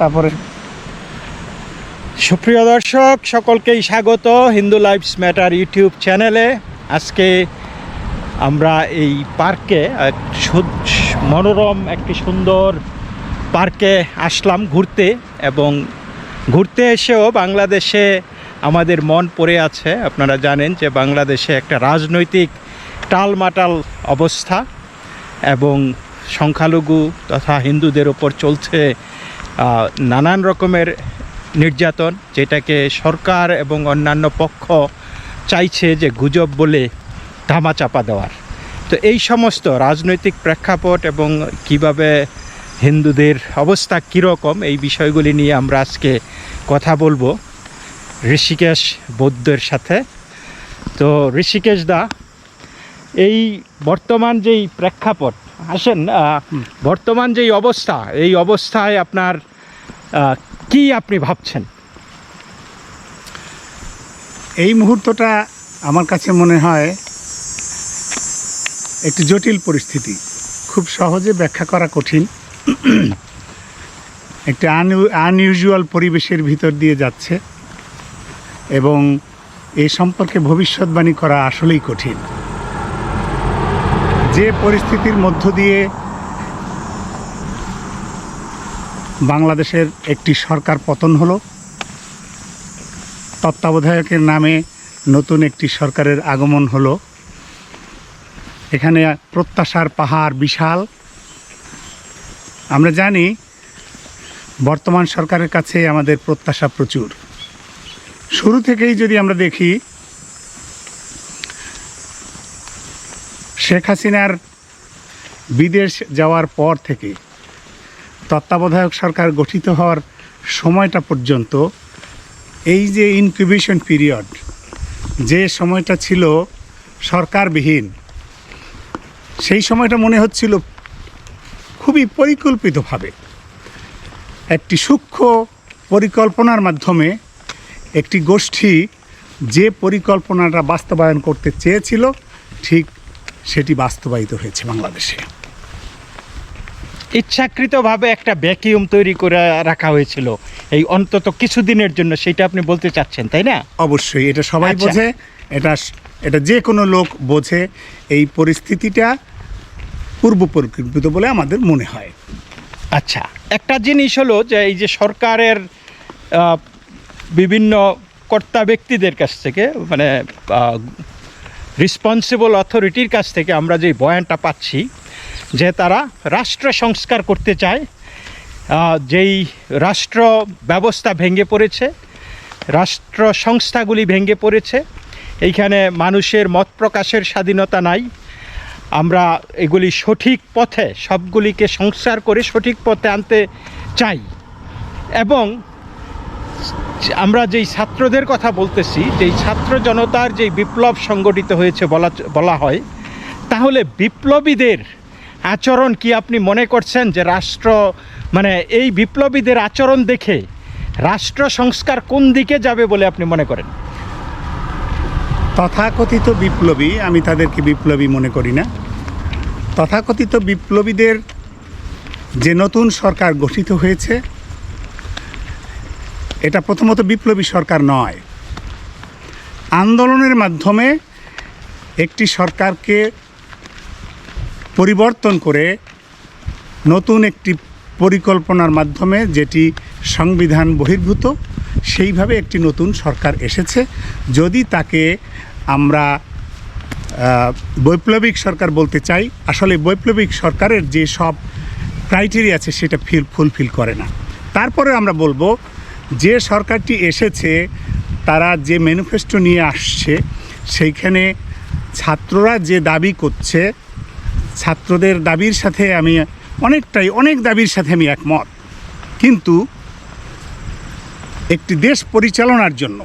তারপরে সুপ্রিয় দর্শক, সকলকেই স্বাগত হিন্দু লাইফস ম্যাটার ইউটিউব চ্যানেলে। আজকে আমরা এই পার্কে এক মনোরম একটি সুন্দর পার্কে আসলাম ঘুরতে এবং ঘুরতে এসেও বাংলাদেশে আমাদের মন পড়ে আছে। আপনারা জানেন যে বাংলাদেশে একটা রাজনৈতিক টালমাটাল অবস্থা এবং সংখ্যালঘু তথা হিন্দুদের ওপর চলছে নানান রকমের নির্যাতন যেটাকে সরকার এবং অন্যান্য পক্ষ চাইছে যে গুজব বলে ধামাচাপা দেওয়ার। তো এই সমস্ত রাজনৈতিক প্রেক্ষাপট এবং কীভাবে হিন্দুদের অবস্থা কীরকম, এই বিষয়গুলি নিয়ে আমরা আজকে কথা বলব ঋষিকেশ বৌদ্ধের সাথে। তো ঋষিকেশ দা, এই বর্তমান যেই প্রেক্ষাপট, আসেন বর্তমান যেই অবস্থা, এই অবস্থায় আপনার কি আপনি ভাবছেন? এই মুহূর্তটা আমার কাছে মনে হয় একটি জটিল পরিস্থিতি। খুব সহজে ব্যাখ্যা করা কঠিন। একটি আনইউজুয়াল পরিবেশের ভিতর দিয়ে যাচ্ছে এবং এ সম্পর্কে ভবিষ্যৎবাণী করা আসলেই কঠিন। যে পরিস্থিতির মধ্য দিয়ে বাংলাদেশের একটি সরকার পতন হলো। তত্ত্বাবধায়কের নামে নতুন একটি সরকারের আগমন হলো। এখানে প্রত্যাশার পাহাড় বিশাল। আমরা জানি, বর্তমান সরকারের কাছে আমাদের প্রত্যাশা প্রচুর। শুরু থেকেই যদি আমরা দেখি, শেখ হাসিনার বিদেশ যাওয়ার পর থেকে তত্ত্বাবধায়ক সরকার গঠিত হওয়ার সময়টা পর্যন্ত এই যে ইনকিউবেশন পিরিয়ড যে সময়টা ছিল সরকারবিহীন, সেই সময়টা মনে হচ্ছিল খুবই পরিকল্পিতভাবে। একটি সূক্ষ্ম পরিকল্পনার মাধ্যমে একটি গোষ্ঠী যে পরিকল্পনাটা বাস্তবায়ন করতে চেয়েছিল, ঠিক সেটি বাস্তবায়িত হয়েছে বাংলাদেশে। ইচ্ছাকৃতভাবে একটা ভ্যাকিউম তৈরি করে রাখা হয়েছিল। এই অন্তত কিছুদিনের জন্য সেটা আপনি বলতে চাচ্ছেন তাই না? অবশ্যই এটা সবাই আচ্ছা। বোঝে এটা এটা যে কোনো লোক বোঝে এই পরিস্থিতিটা পূর্ব পরিকল্পিত বলে আমাদের মনে হয়। আচ্ছা একটা জিনিস হলো যে এই যে সরকারের বিভিন্ন কর্তা ব্যক্তিদের কাছ থেকে মানে রেসপন্সিবল অথরিটির কাছ থেকে আমরা যে বয়ানটা পাচ্ছি যে তারা রাষ্ট্র সংস্কার করতে চায় যেই রাষ্ট্র ব্যবস্থা ভেঙে পড়েছে, রাষ্ট্র সংস্থাগুলি ভেঙে পড়েছে, এইখানে মানুষের মত প্রকাশের স্বাধীনতা নাই। আমরা এগুলি সঠিক পথে, সবগুলিকে সংস্কার করে সঠিক পথে আনতে চাই। এবং আমরা যেই ছাত্রদের কথা বলতেছি, যেই ছাত্র জনতার যেই বিপ্লব সংগঠিত হয়েছে বলা বলা হয়, তাহলে বিপ্লবীদের আচরণ কি আপনি মনে করছেন যে রাষ্ট্র মানে এই বিপ্লবীদের আচরণ দেখে রাষ্ট্র সংস্কার কোন দিকে যাবে বলে আপনি মনে করেন? তথাকথিত বিপ্লবী আমি তাদেরকে বিপ্লবী মনে করি না। তথাকথিত বিপ্লবীদের যে নতুন সরকার গঠিত হয়েছে, এটা প্রথমত বিপ্লবী সরকার নয়। আন্দোলনের মাধ্যমে একটি সরকারকে পরিবর্তন করে নতুন একটি পরিকল্পনার মাধ্যমে যেটি সংবিধান বহির্ভূত, সেইভাবে একটি নতুন সরকার এসেছে। যদি তাকে আমরা বৈপ্লবিক সরকার বলতে চাই, আসলে বৈপ্লবিক সরকারের যে সব ক্রাইটেরিয়া আছে, সেটা ফিল ফুলফিল করে না। তারপরে আমরা বলব, যে সরকারটি এসেছে, তারা যে ম্যানিফেস্টো নিয়ে আসছে, সেইখানে ছাত্ররা যে দাবি করছে ছাত্রদের দাবির সাথে আমি অনেকটাই, অনেক দাবির সাথে আমি একমত। কিন্তু একটি দেশ পরিচালনার জন্য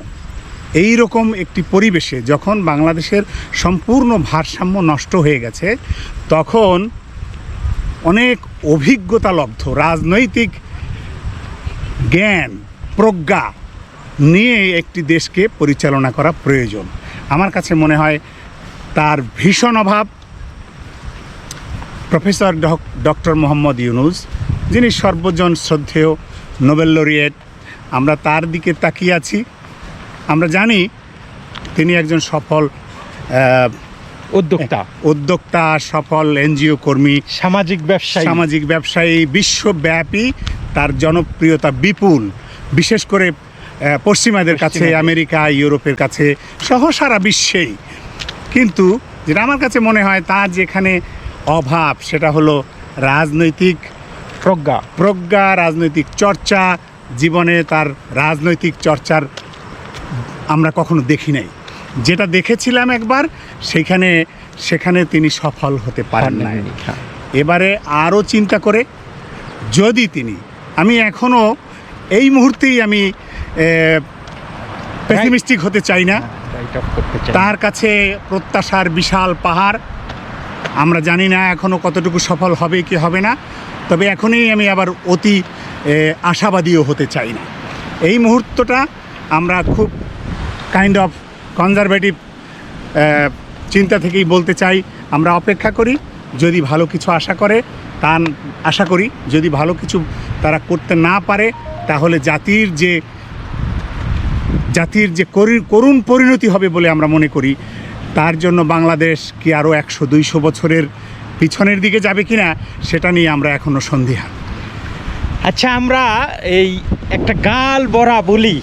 এই রকম একটি পরিবেশে যখন বাংলাদেশের সম্পূর্ণ ভারসাম্য নষ্ট হয়ে গেছে, তখন অনেক অভিজ্ঞতা লব্ধ রাজনৈতিক জ্ঞান, প্রজ্ঞা নিয়ে একটি দেশকে পরিচালনা করা প্রয়োজন। আমার কাছে মনে হয় তার ভীষণ অভাব প্রফেসর ডক্টর মোহাম্মদ ইউনুস যিনি সর্বজন শ্রদ্ধেয় নোবেল লরিয়েট আমরা তার দিকে তাকিয়ে আছি। আমরা জানি তিনি একজন সফল উদ্যোক্তা। উদ্যোক্তা সফল এনজিও কর্মী সামাজিক ব্যবসায়ী। সামাজিক ব্যবসায়ী বিশ্বব্যাপী তার জনপ্রিয়তা বিপুল। বিশেষ করে পশ্চিমাদের কাছে আমেরিকা ইউরোপের কাছে সহ সারা বিশ্বেই। কিন্তু যেটা আমার কাছে মনে হয় তার যেখানে অভাব সেটা হলো রাজনৈতিক প্রজ্ঞা প্রজ্ঞা রাজনৈতিক চর্চা জীবনে তার রাজনৈতিক চর্চার আমরা কখনো দেখি নাই যেটা দেখেছিলাম একবার সেখানে সেখানে তিনি সফল হতে পারেন নাই হ্যাঁ। এবারে আরও চিন্তা করে যদি তিনি আমি এখনও এই মুহূর্তেই আমি পেসিমিস্টিক হতে চাই না চাই। তার কাছে প্রত্যাশার বিশাল পাহাড় আমরা জানি না এখনও কতটুকু সফল হবে কি হবে না, তবে এখনই আমি আবার অতি আশাবাদীও হতে চাই না। এই মুহূর্তটা আমরা খুব কাইন্ড অফ কনজারভেটিভ চিন্তা থেকেই বলতে চাই, আমরা অপেক্ষা করি, যদি ভালো কিছু আশা করে, তা আশা করি, যদি ভালো কিছু তারা করতে না পারে, তাহলে জাতির যে জাতির যে করুণ পরিণতি হবে বলে আমরা মনে করি তার জন্য বাংলাদেশ কি আরও একশো, দুইশো বছরের পিছনের দিকে যাবে কিনা সেটা নিয়ে আমরা এখনও সন্দিহান। আচ্ছা আমরা এই একটা গাল বরা বলি,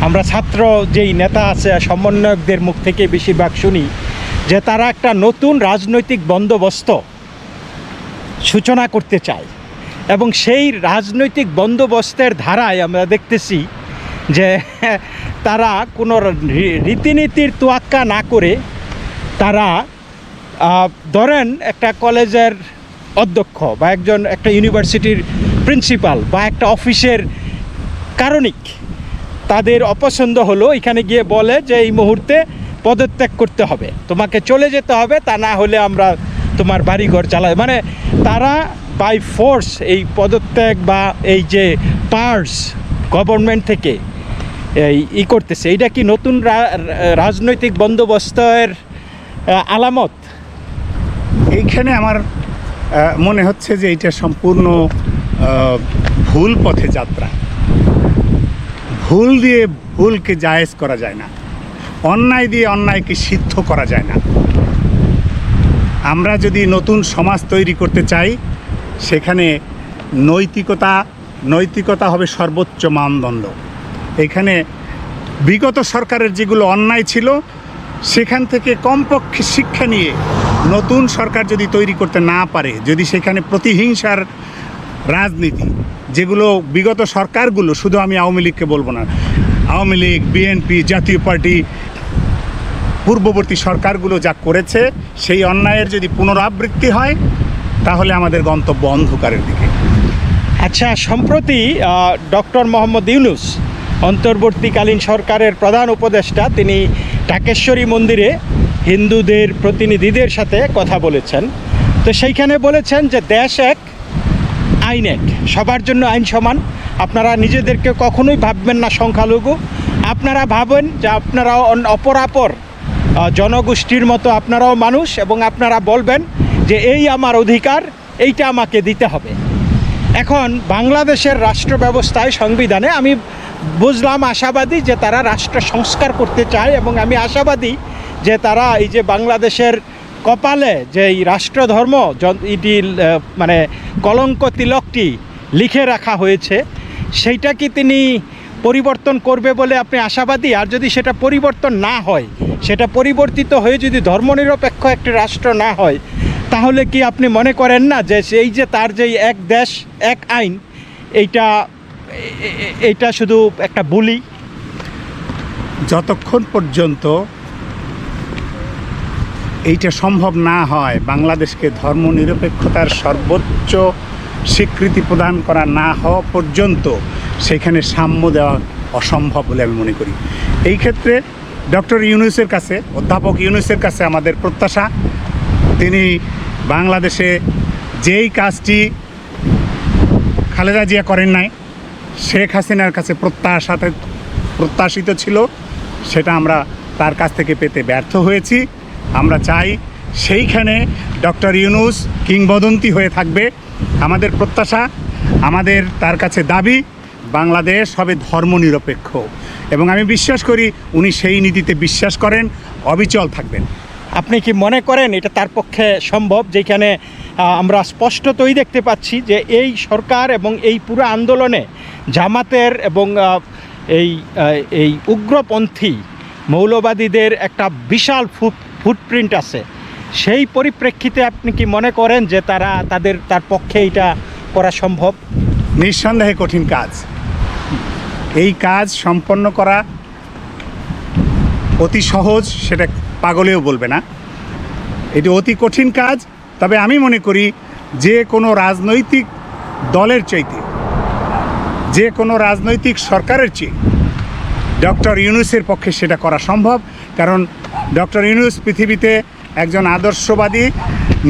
আমরা ছাত্র যেই নেতা আছে সমন্বয়কদের মুখ থেকে বেশিরভাগ শুনি, যে তারা একটা নতুন রাজনৈতিক বন্দোবস্ত সূচনা করতে চায়। এবং সেই রাজনৈতিক বন্দোবস্তের ধারায় আমরা দেখতেছি যে তারা কোনো রীতিনীতির তোয়াক্কা না করে তারা ধরেন একটা কলেজের অধ্যক্ষ বা একজন একটা ইউনিভার্সিটির প্রিন্সিপাল বা একটা অফিসের কারণিক, তাদের অপছন্দ হলো এখানে গিয়ে বলে যে এই মুহূর্তে পদত্যাগ করতে হবে। তোমাকে চলে যেতে হবে, তা না হলে আমরা তোমার বাড়িঘর চালাই। মানে তারা বাই ফোর্স এই পদত্যাগ বা এই যে পার্স গভর্নমেন্ট থেকে এই ই করতেছে। এইটা কি নতুন রাজনৈতিক বন্দোবস্তের আলামত? এইখানে আমার মনে হচ্ছে যে এটা সম্পূর্ণ ভুল পথে যাত্রা। ভুল দিয়ে ভুলকে জায়েজ করা যায় না। অন্যায় দিয়ে অন্যায়কে সিদ্ধ করা যায় না। আমরা যদি নতুন সমাজ তৈরি করতে চাই, সেখানে নৈতিকতা নৈতিকতা হবে সর্বোচ্চ মানদণ্ড। এখানে বিগত সরকারের যেগুলো অন্যায় ছিল সেখান থেকে কমপক্ষে শিক্ষা নিয়ে নতুন সরকার যদি তৈরি করতে না পারে, যদি সেখানে প্রতিহিংসার রাজনীতি, যেগুলো বিগত সরকারগুলো, শুধু আমি আওয়ামী লীগকে বলব না, আওয়ামী লীগ, বিএনপি, জাতীয় পার্টি, পূর্ববর্তী সরকারগুলো যা করেছে, সেই অন্যায়ের যদি পুনরাবৃত্তি হয়, তাহলে আমাদের গন্তব্য অন্ধকারের দিকে। আচ্ছা সম্প্রতি ডক্টর মোহাম্মদ ইউনুস অন্তর্বর্তীকালীন সরকারের প্রধান উপদেষ্টা তিনি ঢাকেশ্বরী মন্দিরে হিন্দুদের প্রতিনিধিদের সাথে কথা বলেছেন। তো সেইখানে বলেছেন যে দেশ এক, আইন এক, সবার জন্য আইন সমান। আপনারা নিজেদেরকে কখনোই ভাববেন না সংখ্যালঘু। আপনারা ভাবেন যে আপনারাও অপরাপর জনগোষ্ঠীর মতো আপনারাও মানুষ এবং আপনারা বলবেন যে এই আমার অধিকার, এইটা আমাকে দিতে হবে। এখন বাংলাদেশের রাষ্ট্র ব্যবস্থায় সংবিধানে আমি বুঝলাম আশাবাদী যে তারা রাষ্ট্র সংস্কার করতে চায় এবং আমি আশাবাদী যে তারা এই যে বাংলাদেশের কপালে যে এই রাষ্ট্রধর্ম এটি মানে কলঙ্ক তিলকটি লিখে রাখা হয়েছে, সেইটা কি তিনি পরিবর্তন করবে বলে আপনি আশাবাদী? আর যদি সেটা পরিবর্তন না হয়, সেটা পরিবর্তিত হয়ে যদি ধর্মনিরপেক্ষ একটি রাষ্ট্র না হয়, তাহলে কি আপনি মনে করেন না যে সেই যে তার যে এক দেশ, এক আইন, এইটা এ- এ- শুধু একটা বলি। যতক্ষণ পর্যন্ত এইটা সম্ভব না হয়, বাংলাদেশকে ধর্মনিরপেক্ষতার সর্বোচ্চ স্বীকৃতি প্রদান করা না হওয়া পর্যন্ত সেখানে সাম্য দেওয়া অসম্ভব বলে আমি মনে করি। এই ক্ষেত্রে ডক্টর ইউনুসের কাছে, অধ্যাপক ইউনুসের কাছে আমাদের প্রত্যাশা, তিনি বাংলাদেশে যেই কাজটি খালেদা জিয়া করেন নাই শেখ হাসিনার কাছে প্রত্যাশাতে প্রত্যাশিত ছিল, সেটা আমরা তার কাছ থেকে পেতে ব্যর্থ হয়েছি। আমরা চাই সেইখানে ডক্টর ইউনুস কিংবদন্তি হয়ে থাকবে। আমাদের প্রত্যাশা, আমাদের তার কাছে দাবি, বাংলাদেশ হবে ধর্মনিরপেক্ষ। এবং আমি বিশ্বাস করি উনি সেই নীতিতে বিশ্বাস করেন, অবিচল থাকবেন। আপনি কি মনে করেন এটা তার পক্ষে সম্ভব, যেখানে আমরা স্পষ্টতই দেখতে পাচ্ছি যে এই সরকার এবং এই পুরো আন্দোলনে জামাতের এবং এই এই উগ্রপন্থী মৌলবাদীদের একটা বিশাল ফুট ফুটপ্রিন্ট আছে। সেই পরিপ্রেক্ষিতে আপনি কি মনে করেন যে তারা, তাদের, তার পক্ষে এটা করা সম্ভব? নিঃসন্দেহে কঠিন কাজ। এই কাজ সম্পন্ন করা অতি সহজ, সেটা পাগলেও বলবে না। এটি অতি কঠিন কাজ তবে আমি মনে করি যে কোনো রাজনৈতিক দলের চাইতে, যে কোনো রাজনৈতিক সরকারের চেয়ে ডক্টর ইউনুসের পক্ষে সেটা করা সম্ভব। কারণ ডক্টর ইউনুস পৃথিবীতে একজন আদর্শবাদী,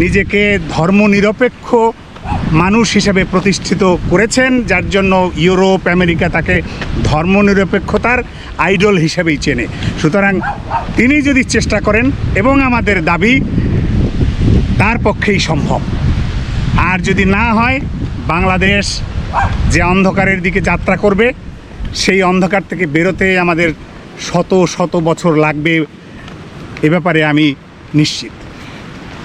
নিজেকে ধর্মনিরপেক্ষ মানুষ হিসেবে প্রতিষ্ঠিত করেছেন, যার জন্য ইউরোপ, আমেরিকা তাকে ধর্মনিরপেক্ষতার আইডল হিসেবেই চেনে। সুতরাং তিনি যদি চেষ্টা করেন, এবং আমাদের দাবি তার পক্ষেই সম্ভব। আর যদি না হয়, বাংলাদেশ যে অন্ধকারের দিকে যাত্রা করবে, সেই অন্ধকার থেকে বেরোতে আমাদের শত শত বছর লাগবে, এ ব্যাপারে আমি নিশ্চিত।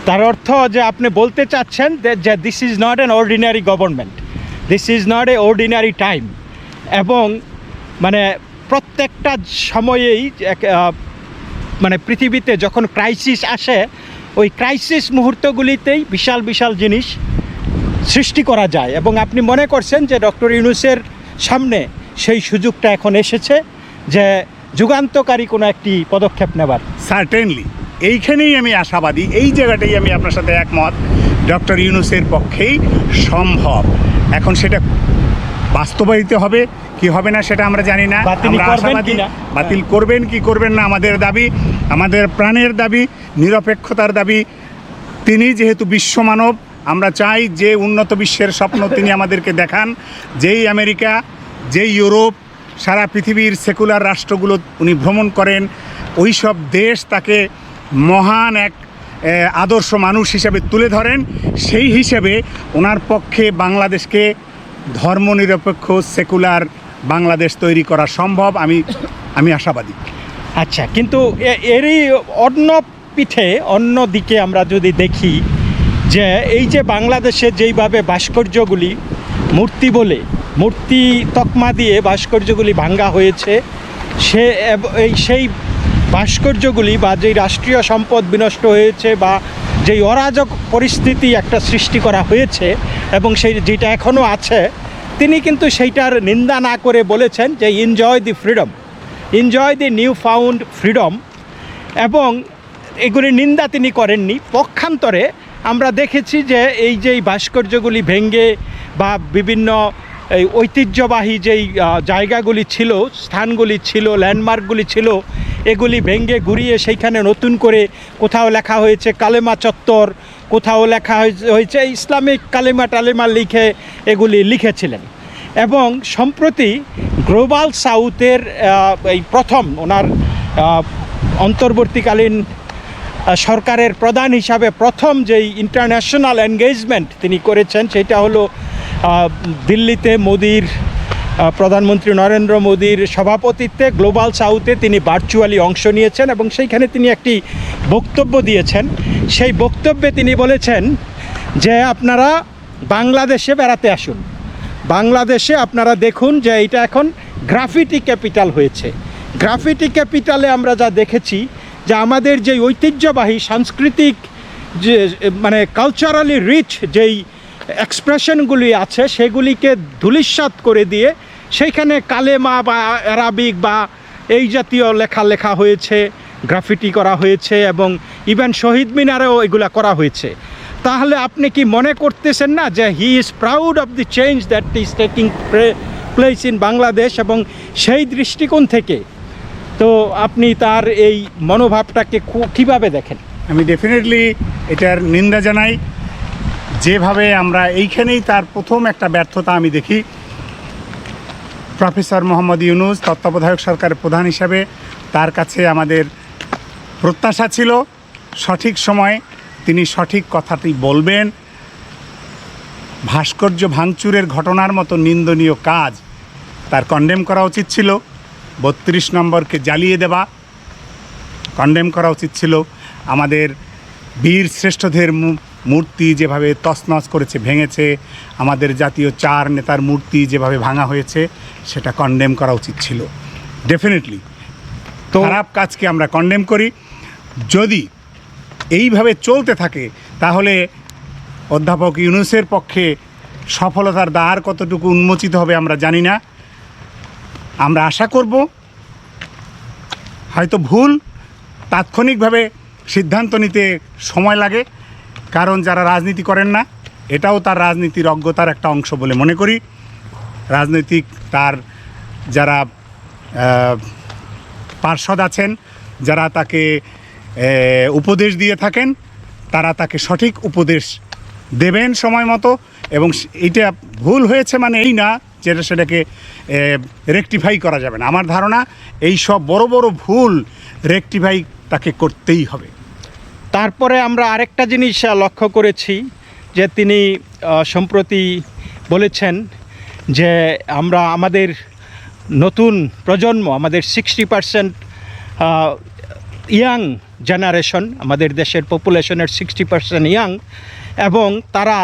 তার অর্থ যে আপনি বলতে চাচ্ছেন যে- this is not an ordinary government this is not a ordinary time এবং মানে প্রত্যেকটা সময়েই মানে পৃথিবীতে যখন ক্রাইসিস আসে ওই ক্রাইসিস মুহূর্তগুলিতেই বিশাল বিশাল জিনিস সৃষ্টি করা যায়। এবং আপনি মনে করছেন যে ডক্টর ইউনুসের সামনে সেই সুযোগটা এখন এসেছে যে যুগান্তকারী কোনো একটি পদক্ষেপ নেবার। সার্টেনলি এইখানেই আমি আশাবাদী এই জায়গাটাই আমি আপনার সাথে একমত ডক্টর ইউনুসের পক্ষেই সম্ভব। এখন সেটা বাস্তবায়িত হবে কি হবে না সেটা আমরা জানি না। বাতিল করবেন কি করবেন না আমাদের দাবি। আমাদের প্রাণের দাবি, নিরপেক্ষতার দাবি, তিনি যেহেতু বিশ্বমানব, আমরা চাই যে উন্নত বিশ্বের স্বপ্ন তিনি আমাদেরকে দেখান, যেই আমেরিকা, যেই ইউরোপ, সারা পৃথিবীর সেকুলার রাষ্ট্রগুলো উনি ভ্রমণ করেন ওই সব দেশ তাকে মহান এক আদর্শ মানুষ হিসেবে তুলে ধরেন, সেই হিসেবে ওনার পক্ষে বাংলাদেশকে ধর্মনিরপেক্ষ, সেকুলার বাংলাদেশ তৈরি করা সম্ভব, আমি আমি আশাবাদী। আচ্ছা কিন্তু এরই অন্য পিঠে, অন্য দিকে আমরা যদি দেখি যে এই যে বাংলাদেশে যেইভাবে ভাস্কর্যগুলি মূর্তি বলে, মূর্তি তকমা দিয়ে ভাস্কর্যগুলি ভাঙ্গা হয়েছে, সে এই সেই ভাস্কর্যগুলি বা যেই রাষ্ট্রীয় সম্পদ বিনষ্ট হয়েছে বা যেই অরাজক পরিস্থিতি একটা সৃষ্টি করা হয়েছে এবং সেই যেটা এখনও আছে, তিনি কিন্তু সেইটার নিন্দা না করে বলেছেন যে enjoy the freedom enjoy the new found freedom এবং এগুলির নিন্দা তিনি করেননি। পক্ষান্তরে আমরা দেখেছি যে এই যে এই ভাস্কর্যগুলি ভেঙ্গে বা বিভিন্ন এই ঐতিহ্যবাহী যেই জায়গাগুলি ছিল, স্থানগুলি ছিল, ল্যান্ডমার্কগুলি ছিল, এগুলি ভেঙ্গে ঘুরিয়ে সেইখানে নতুন করে কোথাও লেখা হয়েছে কালেমা চত্বর, কোথাও লেখা হয়েছে ইসলামিক কালেমা টালেমা লিখে এগুলি লিখেছিলেন। এবং সম্প্রতি গ্লোবাল সাউথের এই প্রথম ওনার অন্তর্বর্তীকালীন সরকারের প্রধান হিসাবে প্রথম যেই ইন্টারন্যাশনাল এনগেজমেন্ট তিনি করেছেন সেটা হলো দিল্লিতে মোদির প্রধানমন্ত্রী নরেন্দ্র মোদীর সভাপতিত্বে গ্লোবাল সাউথে তিনি ভার্চুয়ালি অংশ নিয়েছেন এবং সেইখানে তিনি একটি বক্তব্য দিয়েছেন। সেই বক্তব্যে তিনি বলেছেন যে আপনারা বাংলাদেশে বেড়াতে আসুন। বাংলাদেশে আপনারা দেখুন যে এটা এখন গ্রাফিটি ক্যাপিটাল হয়েছে। গ্রাফিটি ক্যাপিটালে আমরা যা দেখেছি যে আমাদের যে ঐতিহ্যবাহী সাংস্কৃতিক যে মানে কালচারালি রিচ যেই এক্সপ্রেশনগুলি আছে, সেগুলিকে ধূলিসাৎ করে দিয়ে সেইখানে কালেমা বা অ্যারাবিক বা এই জাতীয় লেখা লেখা হয়েছে, গ্রাফিটি করা হয়েছে এবং ইভেন শহীদ মিনারেও এগুলা করা হয়েছে। তাহলে আপনি কি মনে করতেছেন না যে he is proud of the change that is taking place in Bangladesh এবং সেই দৃষ্টিকোণ থেকে? তো আপনি তার এই মনোভাবটাকে কীভাবে দেখেন? আমি ডেফিনেটলি এটার নিন্দা জানাই। যেভাবে আমরা এইখানেই তার প্রথম একটা ব্যর্থতা আমি দেখি। প্রফেসর মোহাম্মদ ইউনুস, তত্ত্বাবধায়ক সরকারের প্রধান হিসাবে তার কাছে আমাদের প্রত্যাশা ছিল। সঠিক সময়ে তিনি সঠিক কথাটি বলবেন। ভাস্কর্য ভাঙচুরের ঘটনার মতো নিন্দনীয় কাজ তার কন্ডেম করা উচিত ছিল। বত্রিশ নম্বরকে জ্বালিয়ে দেওয়া। কন্ডেম করা উচিত ছিল। আমাদের বীর শ্রেষ্ঠদের মূর্তি যেভাবে তছনছ করেছে ভেঙেছে আমাদের জাতীয় চার নেতার মূর্তি যেভাবে ভাঙা হয়েছে সেটা কন্ডেম করা উচিত ছিল। ডেফিনেটলি তো খারাপ কাজকে আমরা কন্ডেম করি। যদি এইভাবে চলতে থাকে, তাহলে অধ্যাপক ইউনুসের পক্ষে সফলতার দ্বার কতটুকু উন্মোচিত হবে আমরা জানি না। আমরা আশা করব, হয়তো ভুল, তাৎক্ষণিকভাবে সিদ্ধান্ত নিতে সময় লাগে, কারণ যারা রাজনীতি করেন না, এটাও তার রাজনীতির অজ্ঞতার একটা অংশ বলে মনে করি। রাজনৈতিক তার যারা পার্ষদ আছেন, যারা তাকে উপদেশ দিয়ে থাকেন, তারা তাকে সঠিক উপদেশ দেবেন সময় মতো, এবং এটা ভুল হয়েছে মানে এই না যেটা সেটাকে রেকটিফাই করা যাবে না। আমার ধারণা এই সব বড় বড় ভুল রেকটিফাই তাকে করতেই হবে। তারপরে আমরা আরেকটা জিনিস লক্ষ্য করেছি যে তিনি সম্প্রতি বলেছেন যে আমরা আমাদের নতুন প্রজন্ম, আমাদের সিক্সটি পারসেন্ট ইয়াং জেনারেশন আমাদের দেশের পপুলেশনের সিক্সটি পার্সেন্ট ইয়াং এবং তারা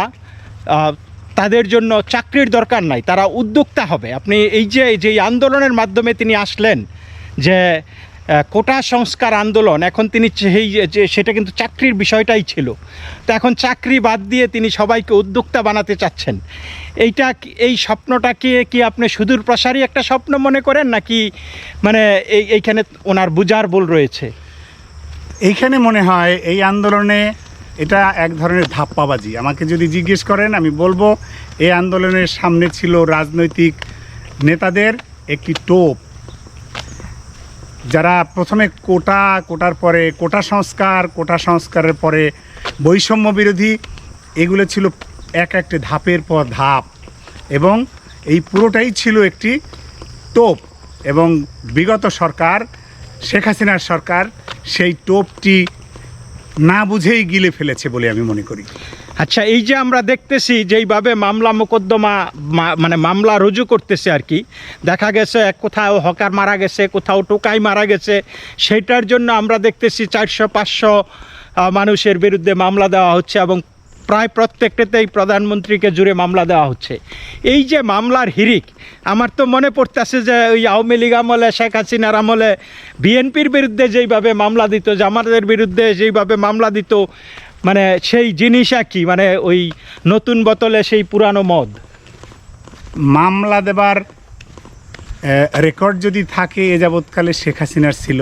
তাদের জন্য চাকরির দরকার নাই, তারা উদ্যোক্তা হবে। আপনি এই যে যে এই আন্দোলনের মাধ্যমে তিনি আসলেন, যে কোটা সংস্কার আন্দোলন, এখন তিনি সেই, যে, সেটা কিন্তু চাকরির বিষয়টাই ছিল। তো এখন চাকরি বাদ দিয়ে তিনি সবাইকে উদ্যোক্তা বানাতে চাচ্ছেন। এইটা এই স্বপ্নটাকে কি আপনি সুদূর প্রসারী একটা স্বপ্ন মনে করেন, নাকি মানে এই, এইখানে ওনার বুজার বল রয়েছে? এইখানে মনে হয় এই আন্দোলনে এটা এক ধরনের ধাপ্পাবাজি। আমাকে যদি জিজ্ঞেস করেন, আমি বলব এই আন্দোলনের সামনে ছিল রাজনৈতিক নেতাদের একটি টোপ। যারা প্রথমে কোটা, কোটার পরে কোটা সংস্কার, কোটা সংস্কারের পরে বৈষম্য বিরোধী, এগুলো ছিল এক একটি ধাপের পর ধাপ। এবং এই পুরোটাই ছিল একটি টোপ। এবং বিগত সরকার, শেখ হাসিনার সরকার সেই টোপটি না বুঝেই গিলে ফেলেছে বলে আমি মনে করি। আচ্ছা এই যে আমরা দেখতেছি যেইভাবে মামলা মোকদ্দমা মানে মামলা রুজু করতেছে আর কি, দেখা গেছে কোথাও হকার মারা গেছে, কোথাও টোকাই মারা গেছে সেটার জন্য আমরা দেখতেছি চারশো, পাঁচশো মানুষের বিরুদ্ধে মামলা দেওয়া হচ্ছে এবং প্রায় প্রত্যেকটাতেই প্রধানমন্ত্রীকে জুড়ে মামলা দেওয়া হচ্ছে। এই যে মামলার হিরিক, আমার তো মনে পড়তেছে যে ওই আওয়ামী লীগ আমলে, শেখ হাসিনার আমলে বিএনপির বিরুদ্ধে যেইভাবে মামলা দিত, জামাতের বিরুদ্ধে যেইভাবে মামলা দিত মানে সেই জিনিস কি মানে ওই নতুন বোতলে সেই পুরানো মদ। মামলা দেবার রেকর্ড যদি থাকে এ যাবৎকালে শেখ হাসিনার ছিল,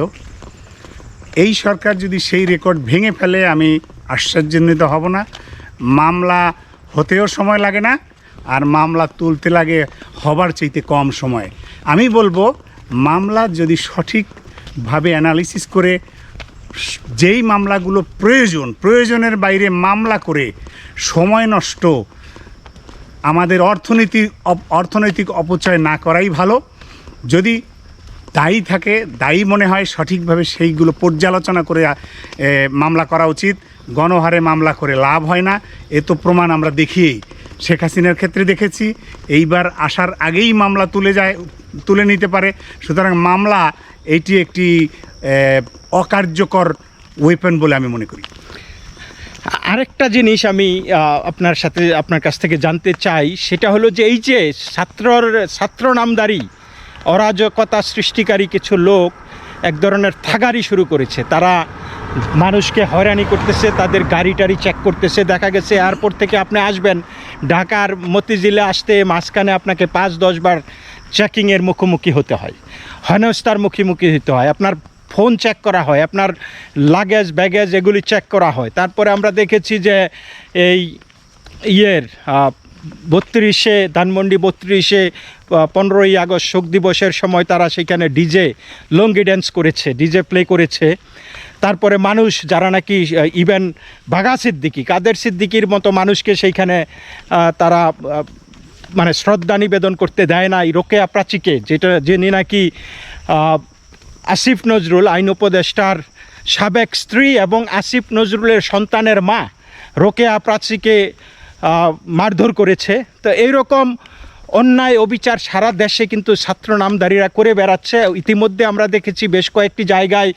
এই সরকার যদি সেই রেকর্ড ভেঙে ফেলে, আমি আশ্চর্যান্বিত হব না। মামলা হতেও সময় লাগে না আর মামলা তুলতে লাগে হবার চাইতে কম সময়। আমি বলব, মামলা যদি সঠিকভাবে অ্যানালিসিস করে, যেই মামলাগুলো প্রয়োজন, প্রয়োজনের বাইরে মামলা করে সময় নষ্ট, আমাদের অর্থনীতি অর্থনৈতিক অপচয় না করাই ভালো। যদি দায়ী থাকে, দায়ী মনে হয় সঠিকভাবে সেইগুলো পর্যালোচনা করে মামলা করা উচিত। গণহারে মামলা করে লাভ হয় না, এ তো প্রমাণ আমরা দেখিয়েই। শেখ হাসিনার ক্ষেত্রে দেখেছি, এইবার আসার আগেই মামলা তুলে যায়, তুলে নিতে পারে। সুতরাং মামলা এটি একটি অকার্যকর ওয়েপন বলে আমি মনে করি। আরেকটা জিনিস আমি আপনার সাথে, আপনার কাছ থেকে জানতে চাই, সেটা হলো যে এই যে ছাত্রর, ছাত্র নামদারি, অরাজকতা সৃষ্টিকারী কিছু লোক এক ধরনের থাগারি শুরু করেছে। তারা মানুষকে হয়রানি করতেছে, তাদের গাড়ি টাড়ি চেক করতেছে। দেখা গেছে এয়ারপোর্ট থেকে আপনি আসবেন, ঢাকার মতিঝিলে আসতে মাঝখানে আপনাকে পাঁচ দশবার চেকিংয়ের মুখোমুখি হতে হয়। হেনস্থার মুখোমুখি হতে হয়। আপনার ফোন চেক করা হয়, আপনার লাগেজ ব্যাগেজ এগুলি চেক করা হয়। তারপরে আমরা দেখেছি যে এই ইয়ের বত্রিশে ধানমন্ডি, বত্রিশে পনেরোই আগস্ট শোক দিবসের সময় তারা সেখানে ডিজে লঙ্গি ড্যান্স করেছে, ডিজে প্লে করেছে। তারপরে মানুষ যারা নাকি ইভেন বাঘা সিদ্দিকি, কাদের সিদ্দিকির মতো মানুষকে সেইখানে তারা মানে শ্রদ্ধা নিবেদন করতে দেয় না এই রোকেয়া প্রাচীকে, যেটা, যিনি নাকি আসিফ নজরুল, আইন উপদেষ্টার সাবেক স্ত্রী এবং আসিফ নজরুলের সন্তানের মা, রোকেয়া প্রাচীকে মারধর করেছে। তো এইরকম অন্যায়, অবিচার সারা দেশে কিন্তু ছাত্র নামধারীরা করে বেড়াচ্ছে। ইতিমধ্যে আমরা দেখেছি বেশ কয়েকটি জায়গায়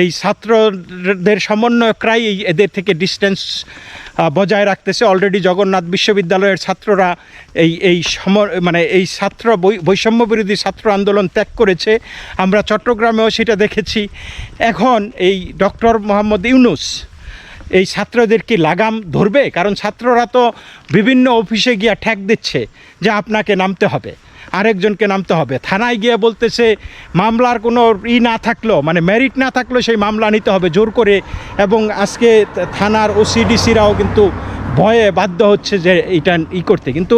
এই ছাত্রদের সমন্বয়করাই এদের থেকে ডিস্টেন্স বজায় রাখতেছে। অলরেডি জগন্নাথ বিশ্ববিদ্যালয়ের ছাত্ররা এই এই সম মানে এই ছাত্র বৈষম্য বিরোধী ছাত্র আন্দোলন ত্যাগ করেছে। আমরা চট্টগ্রামেও সেটা দেখেছি। এখন এই ডক্টর মোহাম্মদ ইউনুস এই ছাত্রদের কি লাগাম ধরবে? কারণ ছাত্ররা তো বিভিন্ন অফিসে গিয়ে ঠ্যাক দিচ্ছে যে আপনাকে নামতে হবে, আরেকজনকে নামতে হবে। থানায় গিয়ে বলতেছে, মামলার কোনো ই না থাকলেও মানে মেরিট না থাকলেও সেই মামলা নিতে হবে জোর করে এবং আজকে থানার ওসিডিসিরাও কিন্তু ভয়ে বাধ্য হচ্ছে যে এইটা ই করতে। কিন্তু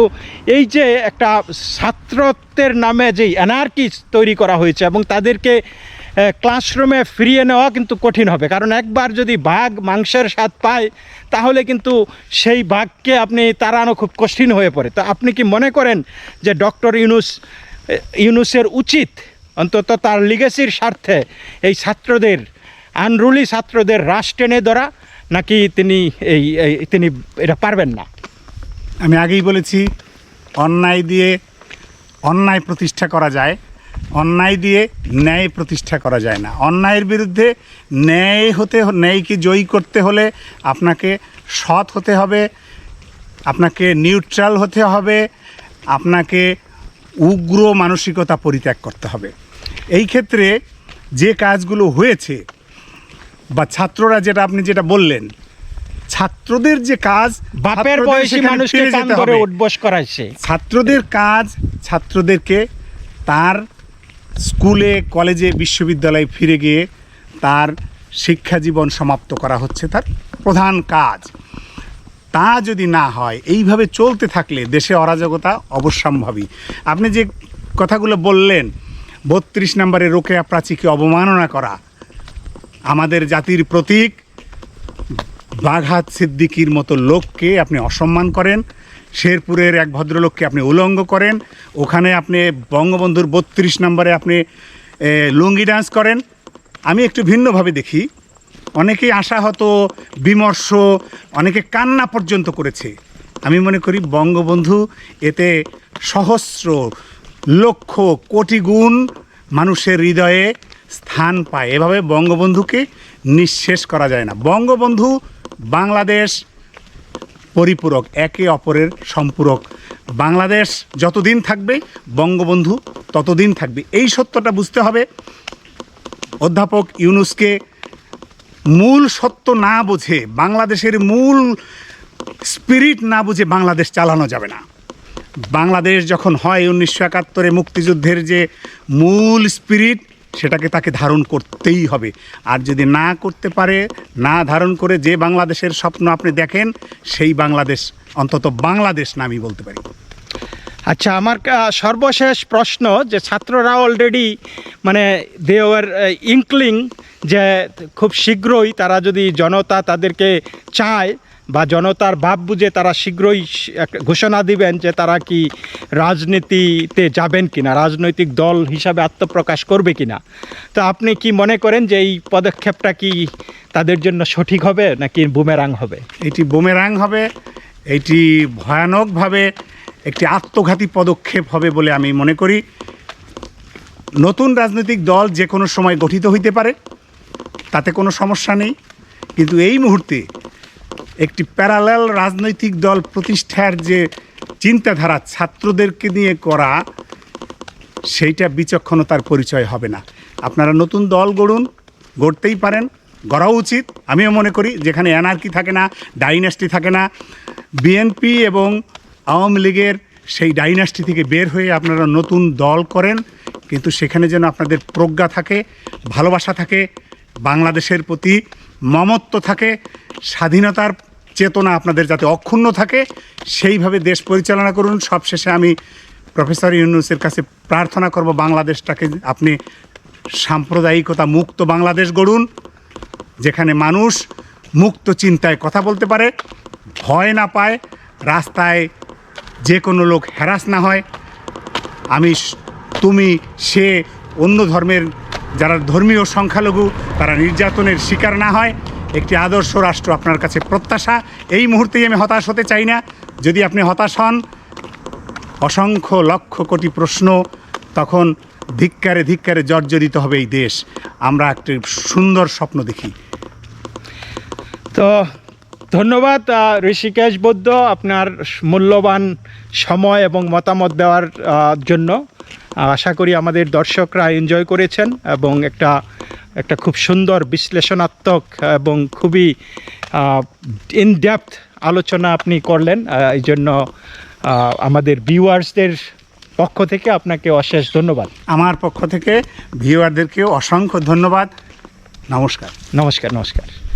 এই যে একটা ছাত্রত্বের নামে যেই অ্যানার্কি তৈরি করা হয়েছে এবং তাদেরকে ক্লাসরুমে ফিরিয়ে নেওয়া কিন্তু কঠিন হবে। কারণ একবার যদি বাঘ মাংসের স্বাদ পায়, তাহলে কিন্তু সেই বাঘকে আপনি তাড়ানো খুব কঠিন হয়ে পড়ে। তো আপনি কি মনে করেন যে ডক্টর ইউনুস ইউনুসের উচিত অন্তত তার লিগেসির স্বার্থে এই ছাত্রদের আনরুলি ছাত্রদের রাশ টেনে ধরা, নাকি তিনি এই, তিনি এটা পারবেন না? আমি আগেই বলেছি, অন্যায় দিয়ে অন্যায় প্রতিষ্ঠা করা যায়। অন্যায় দিয়ে ন্যায় প্রতিষ্ঠা করা যায় না। অন্যায়ের বিরুদ্ধে ন্যায় হতে ন্যায়কে জয়ী করতে হলে আপনাকে সৎ হতে হবে আপনাকে নিউট্রাল হতে হবে আপনাকে উগ্র মানসিকতা পরিত্যাগ করতে হবে। এই ক্ষেত্রে যে কাজগুলো হয়েছে বা ছাত্ররা যেটা আপনি যেটা বললেন ছাত্রদের যে কাজ বাপের বয়সী মানুষকে করাইছে ছাত্রদের কাজ ছাত্রদেরকে তার স্কুলে, কলেজে, বিশ্ববিদ্যালয়ে ফিরে গিয়ে তার শিক্ষা জীবন সমাপ্ত করা হচ্ছে তার প্রধান কাজ। তা যদি না হয়, এইভাবে চলতে থাকলে দেশে অরাজকতা অবশ্যম্ভাবী। আপনি যে কথাগুলো বললেন, বত্রিশ নম্বরে রোকেয়া প্রাচীকে অবমাননা করা, আমাদের জাতির প্রতীক বাঘাত সিদ্দিকির মতো লোককে আপনি অসম্মান করেন শেরপুরের এক ভদ্রলোককে আপনি উলঙ্গ করেন। ওখানে আপনি বঙ্গবন্ধুর বত্রিশ নম্বরে আপনি লুঙ্গি ডান্স করেন। আমি একটু ভিন্নভাবে দেখি। অনেকেই আশাহত, বিমর্ষ, অনেকে কান্না পর্যন্ত করেছে। আমি মনে করি বঙ্গবন্ধু এতে সহস্র, লক্ষ, কোটি গুণ মানুষের হৃদয়ে স্থান পায়। এভাবে বঙ্গবন্ধুকে নিঃশেষ করা যায় না। বঙ্গবন্ধু বাংলাদেশ পরিপূরক, একে অপরের সম্পূরক। বাংলাদেশ যতদিন থাকবে, বঙ্গবন্ধু ততদিন থাকবে। এই সত্যটা বুঝতে হবে, অধ্যাপক ইউনুসকে মূল সত্য না বুঝে, বাংলাদেশের মূল স্পিরিট না বুঝে বাংলাদেশ চালানো যাবে না। বাংলাদেশ যখন হয় উনিশশো একাত্তরে মুক্তিযুদ্ধের যে মূল স্পিরিট সেটাকে তাকে ধারণ করতেই হবে। আর যদি না করতে পারে, না ধারণ করে যে বাংলাদেশের স্বপ্ন আপনি দেখেন, সেই বাংলাদেশ, অন্তত বাংলাদেশ না, আমি বলতে পারি। আচ্ছা আমার সর্বশেষ প্রশ্ন যে ছাত্ররা অলরেডি মানে দে ওয়ার ইনক্লিং যে খুব শীঘ্রই তারা যদি জনতা তাদেরকে চায় বা জনতার ভাব বুঝে তারা শীঘ্রই ঘোষণা দিবেন যে তারা কি রাজনীতিতে যাবেন কিনা, রাজনৈতিক দল হিসাবে আত্মপ্রকাশ করবে কিনা। তো আপনি কি মনে করেন যে এই পদক্ষেপটা কি তাদের জন্য সঠিক হবে নাকি বুমেরাং হবে? এটি বুমেরাং হবে, এটি ভয়ানকভাবে একটি আত্মঘাতী পদক্ষেপ হবে বলে আমি মনে করি। নতুন রাজনৈতিক দল যে কোনো সময় গঠিত হইতে পারে, তাতে কোনো সমস্যা নেই। কিন্তু এই মুহূর্তে একটি প্যারালাল রাজনৈতিক দল প্রতিষ্ঠার যে চিন্তাধারা ছাত্রদেরকে নিয়ে করা, সেইটা বিচক্ষণতার পরিচয় হবে না। আপনারা নতুন দল গড়ুন, গড়তেই পারেন, গড়া উচিত। আমিও মনে করি যেখানে এনআরকি থাকে না, ডাইনাস্টি থাকে না, বিএনপি এবং আওয়ামী লীগের সেই ডাইনাস্টি থেকে বের হয়ে আপনারা নতুন দল করেন, কিন্তু সেখানে যেন আপনাদের প্রজ্ঞা থাকে, ভালোবাসা থাকে, বাংলাদেশের প্রতি মমত্ব থাকে, স্বাধীনতার চেতনা আপনাদের যাতে অক্ষুণ্ণ থাকে, সেইভাবে দেশ পরিচালনা করুন। সবশেষে আমি প্রফেসর ইউনুসের কাছে প্রার্থনা করব বাংলাদেশটাকে আপনি সাম্প্রদায়িকতা মুক্ত বাংলাদেশ গড়ুন, যেখানে মানুষ মুক্ত চিন্তায় কথা বলতে পারে, ভয় না পায়, রাস্তায় যে কোনো লোক হ্যারাস না হয়। আমি, তুমি, সে, অন্য ধর্মের যারা ধর্মীয় সংখ্যালঘু, তারা নির্যাতনের শিকার না হয়। একটি আদর্শ রাষ্ট্র আপনার কাছে প্রত্যাশা, এই মুহূর্তেই আমি হতাশ হতে চাই না। যদি আপনি হতাশ হন, অসংখ্য লক্ষ কোটি প্রশ্ন, তখন ধিক্কারে ধিক্কারে জর্জরিত হবে এই দেশ। আমরা একটি সুন্দর স্বপ্ন দেখি। তো ধন্যবাদ ঋষিকেশ বৌদ্ধ, আপনার মূল্যবান সময় এবং মতামত দেওয়ার জন্য। আশা করি আমাদের দর্শকরা এনজয় করেছেন এবং একটা একটা খুব সুন্দর বিশ্লেষণাত্মক এবং খুবই ইন ডেপথ আলোচনা আপনি করলেন। এই জন্য আমাদের ভিউয়ার্সদের পক্ষ থেকে আপনাকে অশেষ ধন্যবাদ। আমার পক্ষ থেকে ভিউয়ারদেরকেও অসংখ্য ধন্যবাদ। নমস্কার। নমস্কার নমস্কার।